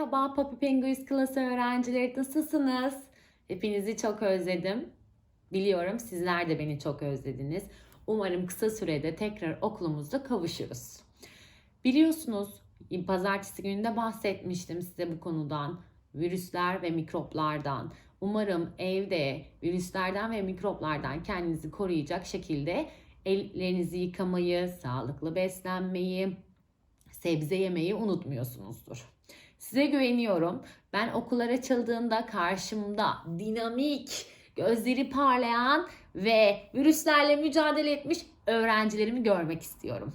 Merhaba Papi Penguins Class öğrencileri nasılsınız? Hepinizi çok özledim. Biliyorum sizler de beni çok özlediniz. Umarım kısa sürede tekrar okulumuzda kavuşuruz. Biliyorsunuz pazartesi gününde bahsetmiştim size bu konudan. Virüsler ve mikroplardan. Umarım evde virüslerden ve mikroplardan kendinizi koruyacak şekilde ellerinizi yıkamayı, sağlıklı beslenmeyi, sebze yemeyi unutmuyorsunuzdur. Size güveniyorum. Ben okullar açıldığında karşımda dinamik, gözleri parlayan ve virüslerle mücadele etmiş öğrencilerimi görmek istiyorum.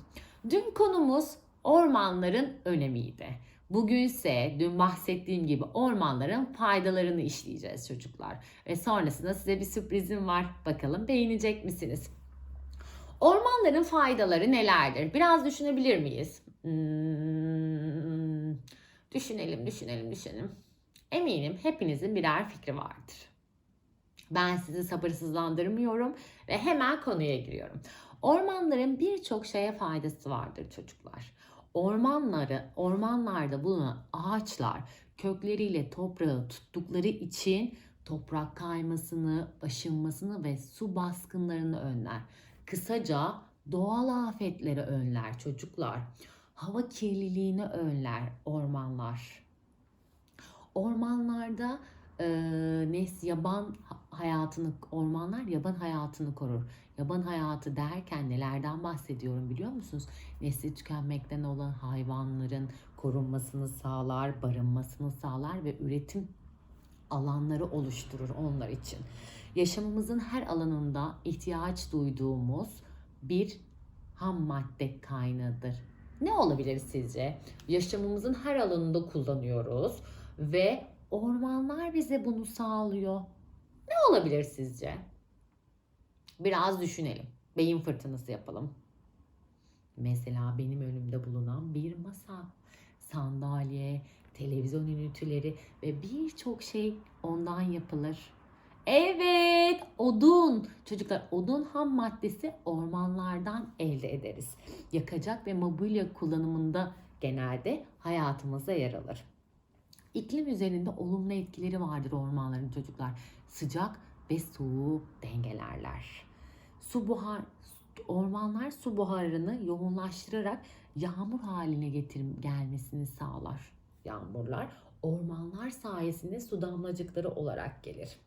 Dün konumuz ormanların önemiydi. Bugünse dün bahsettiğim gibi ormanların faydalarını işleyeceğiz çocuklar. Ve sonrasında size bir sürprizim var. Bakalım beğenecek misiniz? Ormanların faydaları nelerdir? Biraz düşünebilir miyiz? Hmm, düşünelim, düşünelim, düşünelim. Eminim hepinizin birer fikri vardır. Ben sizi sabırsızlandırmıyorum ve hemen konuya giriyorum. Ormanların birçok şeye faydası vardır çocuklar. Ormanları, ormanlarda bulunan ağaçlar kökleriyle toprağı tuttukları için toprak kaymasını, aşınmasını ve su baskınlarını önler. Kısaca doğal afetleri önler çocuklar. Hava kirliliğini önler ormanlar. Ormanlarda e, nes yaban hayatını ormanlar yaban hayatını korur. Yaban hayatı derken nelerden bahsediyorum biliyor musunuz? Nesli tükenmekten olan hayvanların korunmasını sağlar, barınmasını sağlar ve üretim alanları oluşturur onlar için. Yaşamımızın her alanında ihtiyaç duyduğumuz bir ham madde kaynağıdır. Ne olabilir sizce? Yaşamımızın her alanında kullanıyoruz ve ormanlar bize bunu sağlıyor. Ne olabilir sizce? Biraz düşünelim. Beyin fırtınası yapalım. Mesela benim önümde bulunan bir masa, sandalye, televizyon ünitüleri ve birçok şey ondan yapılır. Evet, odun. Çocuklar odun ham maddesi ormanlardan elde ederiz. Yakacak ve mobilya kullanımında genelde hayatımıza yer alır. İklim üzerinde olumlu etkileri vardır ormanların çocuklar. Sıcak ve soğuğu dengelerler. Su buhar ormanlar su buharını yoğunlaştırarak yağmur haline getir gelmesini sağlar. Yağmurlar ormanlar sayesinde su damlacıkları olarak gelir.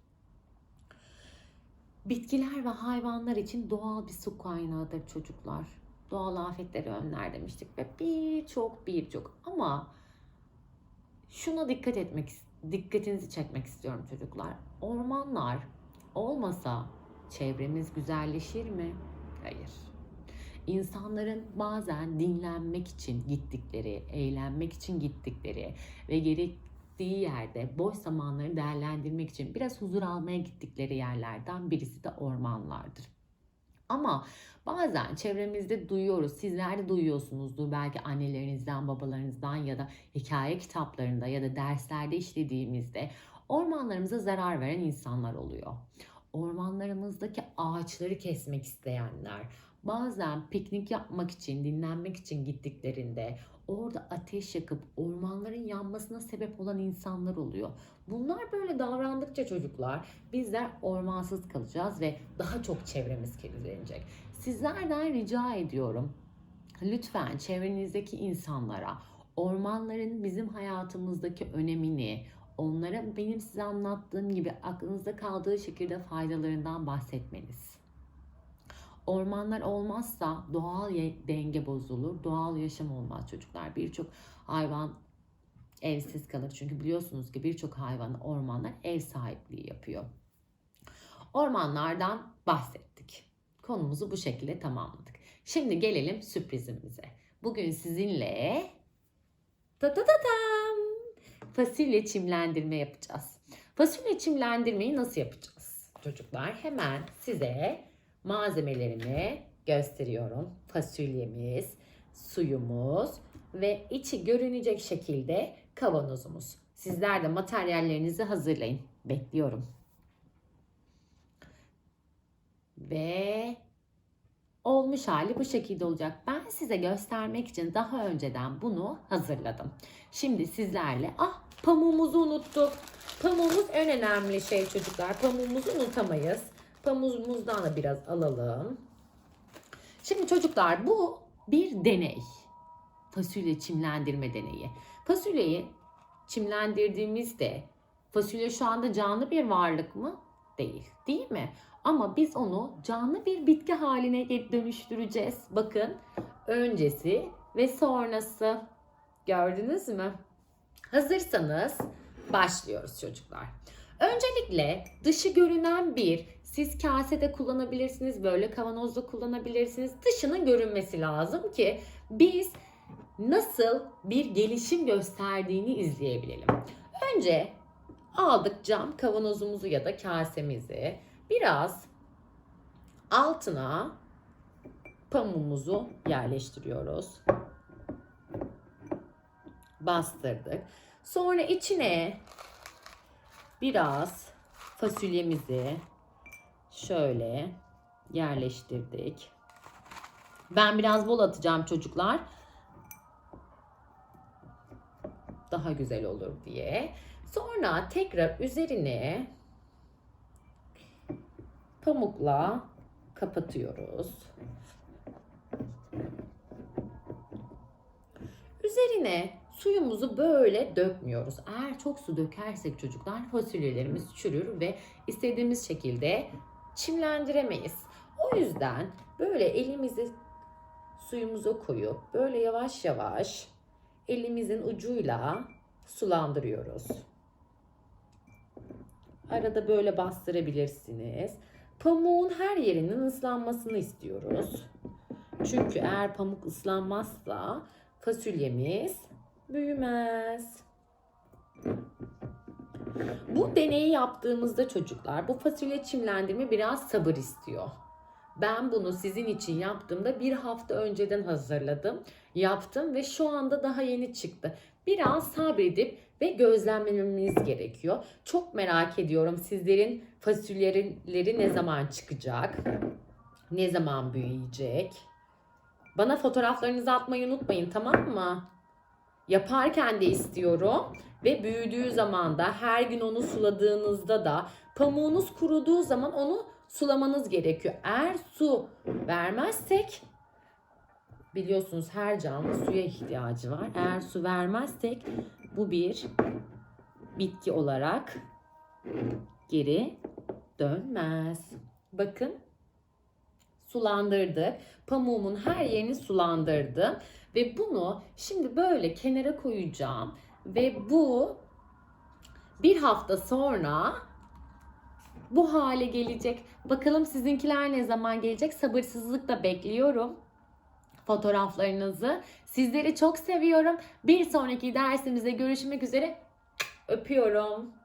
Bitkiler ve hayvanlar için doğal bir su kaynağıdır çocuklar. Doğal afetleri önler demiştik ve birçok birçok ama şuna dikkat etmek dikkatinizi çekmek istiyorum çocuklar. Ormanlar olmasa çevremiz güzelleşir mi? Hayır. İnsanların bazen dinlenmek için gittikleri, eğlenmek için gittikleri ve gerektiği yerde boş zamanlarını değerlendirmek için biraz huzur almaya gittikleri yerlerden birisi de ormanlardır. Ama bazen çevremizde duyuyoruz, sizler de duyuyorsunuzdur belki annelerinizden, babalarınızdan ya da hikaye kitaplarında ya da derslerde işlediğimizde ormanlarımıza zarar veren insanlar oluyor. Ormanlarımızdaki ağaçları kesmek isteyenler, bazen piknik yapmak için, dinlenmek için gittiklerinde orada ateş yakıp ormanların yanmasına sebep olan insanlar oluyor. Bunlar böyle davrandıkça çocuklar bizler ormansız kalacağız ve daha çok çevremiz kirlenecek. Sizlerden rica ediyorum lütfen çevrenizdeki insanlara ormanların bizim hayatımızdaki önemini, onlara benim size anlattığım gibi aklınızda kaldığı şekilde faydalarından bahsetmeniz. Ormanlar olmazsa doğal denge bozulur, doğal yaşam olmaz çocuklar. Birçok hayvan evsiz kalır. Çünkü biliyorsunuz ki birçok hayvan ormanlar ev sahipliği yapıyor. Ormanlardan bahsettik. Konumuzu bu şekilde tamamladık. Şimdi gelelim sürprizimize. Bugün sizinle ta ta ta tam fasulye çimlendirme yapacağız. Fasulye çimlendirmeyi nasıl yapacağız? Çocuklar hemen size malzemelerimi gösteriyorum. Fasulyemiz, suyumuz ve içi görünecek şekilde kavanozumuz. Sizler de materyallerinizi hazırlayın. Bekliyorum. Ve olmuş hali bu şekilde olacak. Ben size göstermek için daha önceden bunu hazırladım. Şimdi sizlerle ah pamuğumuzu unuttuk. Pamuğumuz en önemli şey çocuklar. Pamuğumuzu unutamayız. Pamuğumuzdan da biraz alalım. Şimdi çocuklar bu bir deney. Fasulye çimlendirme deneyi. Fasulyeyi çimlendirdiğimizde fasulye şu anda canlı bir varlık mı? Değil. Değil mi? Ama biz onu canlı bir bitki haline dönüştüreceğiz. Bakın öncesi ve sonrası. Gördünüz mü? Hazırsanız başlıyoruz çocuklar. Öncelikle dışı görünen bir, siz kasede kullanabilirsiniz, böyle kavanozda kullanabilirsiniz. Dışının görünmesi lazım ki biz nasıl bir gelişim gösterdiğini izleyebilelim. Önce aldık cam kavanozumuzu ya da kasemizi. Biraz altına pamuğumuzu yerleştiriyoruz. Bastırdık. Sonra içine biraz fasulyemizi şöyle yerleştirdik. Ben biraz bol atacağım çocuklar. Daha güzel olur diye. Sonra tekrar üzerine pamukla kapatıyoruz. Üzerine suyumuzu böyle dökmüyoruz. Eğer çok su dökersek çocuklar fasulyelerimiz çürür ve istediğimiz şekilde çimlendiremeyiz. O yüzden böyle elimizi suyumuza koyup böyle yavaş yavaş elimizin ucuyla sulandırıyoruz. Arada böyle bastırabilirsiniz. Pamuğun her yerinin ıslanmasını istiyoruz. Çünkü eğer pamuk ıslanmazsa fasulyemiz büyümez. Bu deneyi yaptığımızda çocuklar bu fasulye çimlendirme biraz sabır istiyor. Ben bunu sizin için yaptığımda bir hafta önceden hazırladım. Yaptım ve şu anda daha yeni çıktı. Biraz sabredip ve gözlemlememiz gerekiyor. Çok merak ediyorum sizlerin fasulyeleri ne zaman çıkacak? Ne zaman büyüyecek? Bana fotoğraflarınızı atmayı unutmayın tamam mı? Yaparken de istiyorum ve büyüdüğü zaman da her gün onu suladığınızda da pamuğunuz kuruduğu zaman onu sulamanız gerekiyor. Eğer su vermezsek biliyorsunuz her canlı suya ihtiyacı var. Eğer su vermezsek bu bir bitki olarak geri dönmez. Bakın sulandırdık. Pamuğumun her yerini sulandırdım. Ve bunu şimdi böyle kenara koyacağım. Ve bu bir hafta sonra bu hale gelecek. Bakalım sizinkiler ne zaman gelecek? Sabırsızlıkla bekliyorum fotoğraflarınızı. Sizleri çok seviyorum. Bir sonraki dersimizde görüşmek üzere. Öpüyorum.